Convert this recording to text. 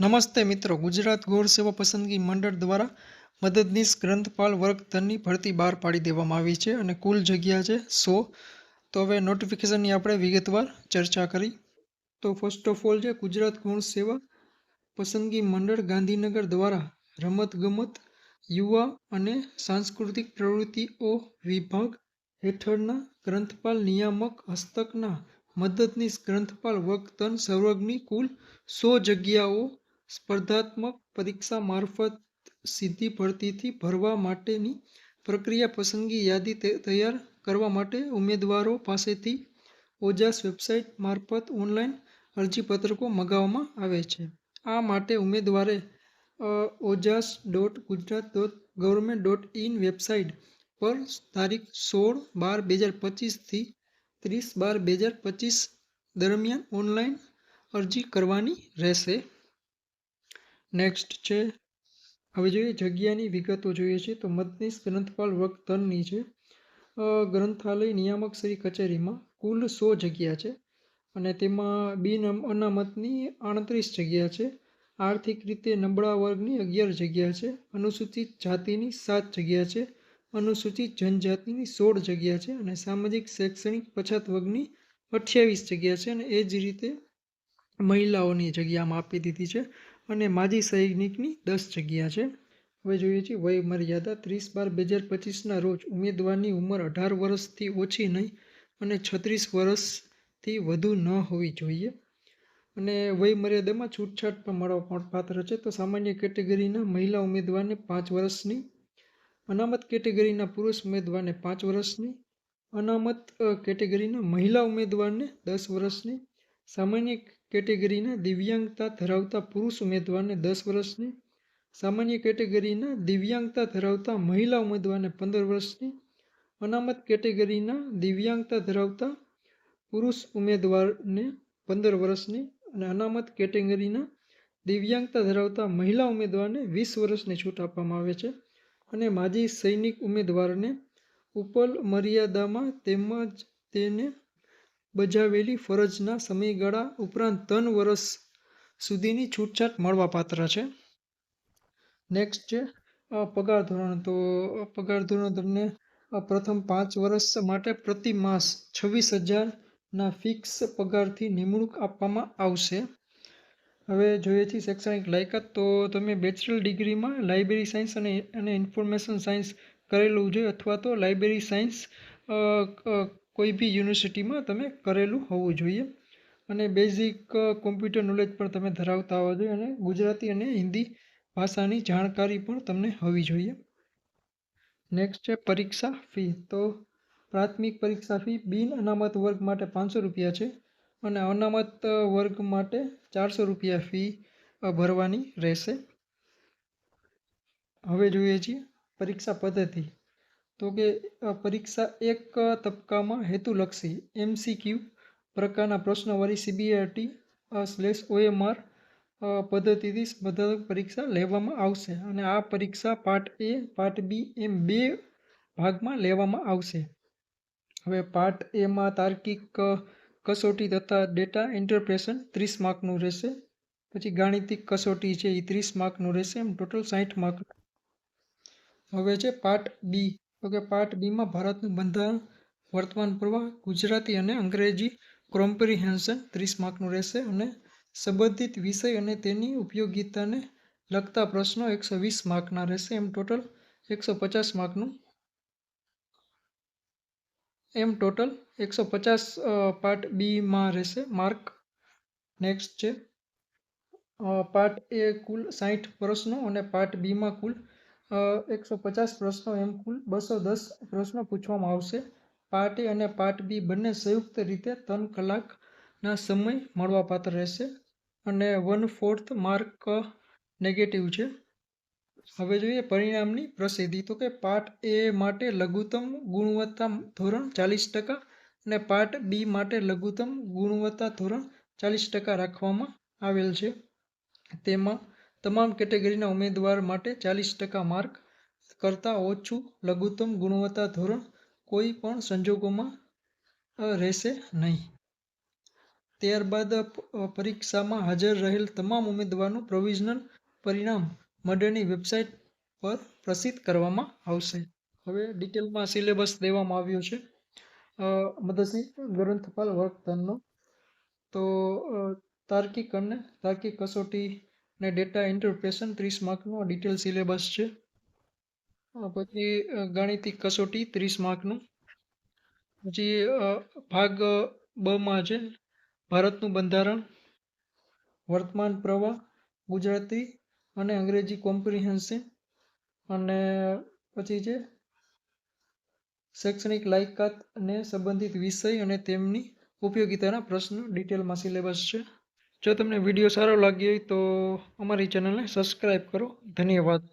નમસ્તે મિત્રો, ગુજરાત ગૌણ સેવા પસંદગી મંડળ દ્વારા મદદનીશ ગ્રંથપાલ વર્ગ ત્રણની ભરતી બહાર પાડી દેવામાં આવી છે અને કુલ જગ્યા છે સો. તો હવે નોટિફિકેશનની આપણે વિગતવાર ચર્ચા કરી. તો ફર્સ્ટ ઓફ ઓલ છે ગુજરાત ગૌણ સેવા પસંદગી મંડળ ગાંધીનગર દ્વારા રમતગમત યુવા અને સાંસ્કૃતિક પ્રવૃત્તિઓ વિભાગ હેઠળના ગ્રંથપાલ નિયામક હસ્તકના મદદનીશ ગ્રંથપાલ વર્ગ તન સંવર્ગની કુલ સો જગ્યાઓ સ્પર્ધાત્મક પરીક્ષા મારફત સીધી ભરતીથી ભરવા માટેની પ્રક્રિયા પસંદગી યાદી તૈયાર કરવા માટે ઉમેદવારો પાસેથી ઓજાસ વેબસાઇટ મારફત ઓનલાઈન અરજીપત્રકો મગાવવામાં આવે છે. આ માટે ઉમેદવારે Ojas dot Gujarat dot government dot in website પર તારીખ સોળ બાર બે હજાર પચીસથી ત્રીસ બાર બે હજાર પચીસ દરમિયાન ઓનલાઈન અરજી કરવાની રહેશે. નેક્સ્ટ છે. હવે જોઈએ જગ્યાની વિગતો જોઈએ છે. તો મદનીશ ગ્રંથપાલ વર્ગ ધનની છે ગ્રંથાલય નિયામક શ્રી કચેરીમાં કુલ સો જગ્યા છે અને તેમાં બિન અનામતની આડત્રીસ જગ્યા છે. આર્થિક રીતે નબળા વર્ગની અગિયાર જગ્યા છે. અનુસૂચિત જાતિની સાત જગ્યા છે. અનુસૂચિત જનજાતિની સોળ જગ્યા છે અને સામાજિક શૈક્ષણિક પછાત વર્ગની અઠ્યાવીસ જગ્યા છે અને એ જ રીતે મહિલાઓની જગ્યામાં આપી દીધી છે. અને માજી સૈનિકની દસ જગ્યા છે. હવે જોઈએ છીએ વય મર્યાદા ત્રીસ બાર બે હજાર પચીસના રોજ ઉમેદવારની ઉંમર અઢાર વર્ષથી ઓછી નહીં અને છત્રીસ વર્ષથી વધુ ન હોવી જોઈએ. અને વય મર્યાદામાં છૂટછાટ પણ મળવા પાત્ર છે. તો સામાન્ય કેટેગરીના મહિલા ઉમેદવારને પાંચ વર્ષની, અનામત કેટેગરીના પુરુષ ઉમેદવારને પાંચ વર્ષની, અનામત કેટેગરીના મહિલા ઉમેદવારને દસ વર્ષની સામાન્ય કેટેગરીના દિવ્યાંગતા ધરાવતા પુરુષ ઉમેદવારને દસ વર્ષની, સામાન્ય કેટેગરીના દિવ્યાંગતા ધરાવતા મહિલા ઉમેદવારને પંદર વર્ષની, અનામત કેટેગરીના દિવ્યાંગતા ધરાવતા પુરુષ ઉમેદવારને પંદર વર્ષની અને અનામત કેટેગરીના દિવ્યાંગતા ધરાવતા મહિલા ઉમેદવારને વીસ વર્ષની છૂટ આપવામાં આવે છે અને માજી સૈનિક ઉમેદવારને ઉપલ મર્યાદામાં તેમજ તેને બજાવેલી ફરજના સમયગાળા ઉપરાંત ત્રણ વર્ષ સુધીની છૂટછાટ મળવાપાત્ર છે. નેક્સ્ટ છે પગાર ધોરણ. તો પગાર ધોરણ તમને પ્રથમ પાંચ વર્ષ માટે પ્રતિ માસ છવ્વીસ હજારના ફિક્સ પગારથી નિમણૂક આપવામાં આવશે. હવે જોઈએ છીએ શૈક્ષણિક લાયકાત. તો તમે બેચલર ડિગ્રીમાં લાઇબ્રેરી સાયન્સ અને અને ઇન્ફોર્મેશન સાયન્સ કરેલું જોઈએ અથવા તો લાઇબ્રેરી સાયન્સ કોઈ બી યુનિવર્સિટીમાં તમે કરેલું હોવું જોઈએ. અને બેઝિક કોમ્પ્યુટર નોલેજ પણ તમે ધરાવતા હોવા જોઈએ અને ગુજરાતી અને હિન્દી ભાષાની જાણકારી પણ તમને હોવી જોઈએ. નેક્સ્ટ છે પરીક્ષા ફી તો પ્રાથમિક પરીક્ષા ફી બિન અનામત વર્ગ માટે પાંચસો રૂપિયા છે અને અનામત વર્ગ માટે ચારસો રૂપિયા ફી ભરવાની રહેશે. હવે જોઈએ છીએ પરીક્ષા પદ્ધતિ. તો કે પરીક્ષા એક તબક્કામાં હેતુલક્ષી એમસીક્યુ પ્રકારના પ્રશ્નવાળી સીબીઆરટી સ્લેશ ઓએમઆર પદ્ધતિથી સ્પર્ધાત્મક પરીક્ષા લેવામાં આવશે અને આ પરીક્ષા પાર્ટ એ, પાર્ટ બી એમ બે ભાગમાં લેવામાં આવશે. હવે પાર્ટ એમાં તાર્કિક કસોટી તથા ડેટા ઇન્ટરપ્રેશન ત્રીસ માર્કનું રહેશે, પછી ગાણિતિક કસોટી છે એ ત્રીસ માર્કનું રહેશે, એમ ટોટલ સાઠ માર્ક. હવે છે પાર્ટ બી. તો કે પાર્ટ બીમાં ભારતનું બંધારણ, વર્તમાન પ્રવાહ, ગુજરાતી અને અંગ્રેજી કોમ્પ્રિહેન્શન ત્રીસ માર્કનું રહેશે અને સંબંધિત વિષય અને તેની ઉપયોગિતાને લગતા પ્રશ્નો એકસો વીસ માર્કના રહેશે. એમ ટોટલ એકસો પચાસ માર્કનું. એમ ટોટલ એકસો પચાસ પાર્ટ બીમાં રહેશે. માર્ક નેક્સ્ટ છે. પાર્ટ એ કુલ સાઠ પ્રશ્નો અને પાર્ટ બીમાં કુલ એકસો પચાસ પ્રશ્નો એમ કુલ બસો દસ પ્રશ્નો પૂછવામાં આવશે. પાર્ટ એ અને પાર્ટ બી બંને સંયુક્ત રીતે ત્રણ કલાકના સમય મળવાપાત્ર રહેશે અને વન ફોર્થ માર્ક નેગેટિવ છે. હવે જોઈએ પરિણામની પ્રસિદ્ધિ. તો કે પાર્ટ એ માટે લઘુત્તમ ગુણવત્તા ધોરણ ચાલીસ ટકા અને પાર્ટ બી માટે લઘુત્તમ ગુણવત્તા ધોરણ ચાલીસ ટકા રાખવામાં આવેલ છે. તેમાં તમામ કેટેગરીના ઉમેદવાર માટે ચાલીસ ટકા માર્ક કરતાં ઓછું લઘુત્તમ ગુણવત્તા ધોરણ કોઈ પણ સંજોગોમાં રહેશે નહીં. ત્યારબાદ પરીક્ષામાં હાજર રહેલ તમામ ઉમેદવારનું પ્રોવિઝનલ પરિણામ મંડળની વેબસાઇટ પર પ્રસિદ્ધ કરવામાં આવશે. હવે ડિટેલમાં સિલેબસ દેવામાં આવ્યો છે. અ, ગ્રંથપાલ વર્ગધનનો તો તાર્કિક અને તાર્કિક કસોટી ને ડેટા ઇન્ટરપ્રેશન ત્રીસ માર્કનો ડિટેલ સિલેબસ છે. પછી ગાણિતિક કસોટી ત્રીસ માર્કનું. પછી ભાગ બમાં છે. ભારતનું બંધારણ, વર્તમાન પ્રવાહ, ગુજરાતી અને અંગ્રેજી કોમ્પ્રિહેન્સિવ અને, પછી છે, શૈક્ષણિક લાયકાત અને સંબંધિત વિષય અને તેમની ઉપયોગિતાના પ્રશ્નો ડિટેલમાં સિલેબસ છે. જો તમને વીડિયો સારો લાગ્યો હોય તો અમારી ચેનલને સબસ્ક્રાઈબ કરો. ધન્યવાદ.